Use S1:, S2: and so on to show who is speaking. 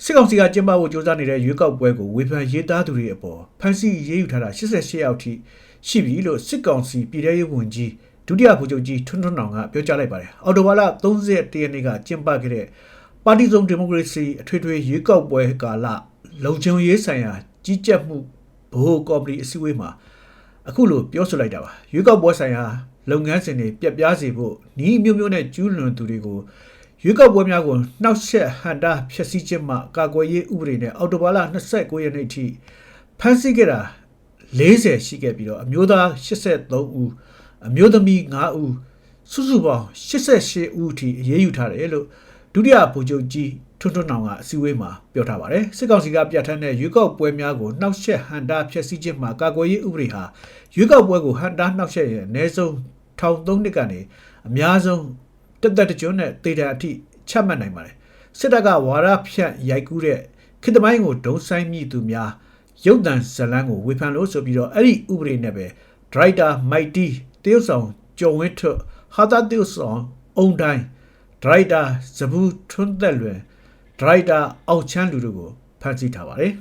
S1: စစ်ကောင်စီကကျင်းပဖို့ကြိုးစားနေတဲ့ရွေးကောက်ပွဲကိုဝေဖန်ရေးသားသူတွေအပေါ်ဖမ်းဆီးရေးယူထားတာ88ယောက်ထိရှိပြီလို့စစ်ကောင်စီပြည်ထရေးဝန်ကြီးဒုတိယဗိုလ်ချုပ်ကြီးထွန်းထွန်းအောင်ကပြောကြားလိုက်ပါတယ်။အော်တိုဘာလ31ရက်နေ့ကကျင်းပခဲ့တဲ့ပါတီစုံဒီမိုကရေစီအထွေထွေရွေးကောက်ပွဲကာလလုံခြုံရေးဆိုင်ရာကြီးကြပ်မှုဘိုးကော်မတီအစည်းအဝေးမှာအခုလိုပြောဆိုလိုက်တာပါ။ရွေးကောက်ပွဲဆိုင်ရာလုပ်ငန်းစဉ်တွေပြက်ပြားစေဖို့ဤမျိုးမျိုးနဲ့ကျူးလွန်သူတွေကို ရွေးကောက်ပွဲများကိုနှောက်ယှက်ဟန်တာဖျက်ဆီးခြင်းမှကာကွယ်ရေးဥပဒေနဲ့အော်တိုဘာလ29ရက်နေ့ထိဖမ်းဆီးခဲ့တာ40ရှိခဲ့ပြီးတော့အမျိုးသား83ဦးအမျိုးသမီး9ဦးစုစုပေါင်း88ဦးထိအရေးယူထားတယ်လို့ဒုတိယဗိုလ်ချုပ်ကြီးထွန်းထွန်းနောင်ကအစည်းအဝေးမှာပြောထားပါတယ်စစ်ကောင်စီကပြဋ္ဌာန်းတဲ့ရွေးကောက်ပွဲများကိုနှောက်ယှက်ဟန်တာဖျက်ဆီးခြင်းမှကာကွယ်ရေးဥပဒေဟာရွေးကောက်ပွဲကိုဟန်တာနှောက်ယှက်ရင်အနည်းဆုံးထောင်3နှစ်ကနေအများဆုံး တက်တက်တကြွနဲ့တေတာအထိချမှတ်နိုင်ပါတယ်စစ်တပ်ကဝါရဖြန့်ရိုက်ကူးတဲ့ခေတ္တမိုင်းကိုဒုံဆိုင်မိသူများရုပ်တံဇလန်းကိုဝေဖန်လို့ဆိုပြီးတော့အဲ့ဒီဥပဒေနဲ့ပဲဒရိုက်တာမိုက်တီတရုတ်ဆောင်ကျော်ဝင်းထွတ်ဟာတာတရုတ်ဆောင်အုံတိုင်းဒရိုက်တာဇဘူးထွန်းသက်လွင်ဒရိုက်တာအောက်ချမ်းလူတို့ကိုဖမ်းဆီးထားပါတယ်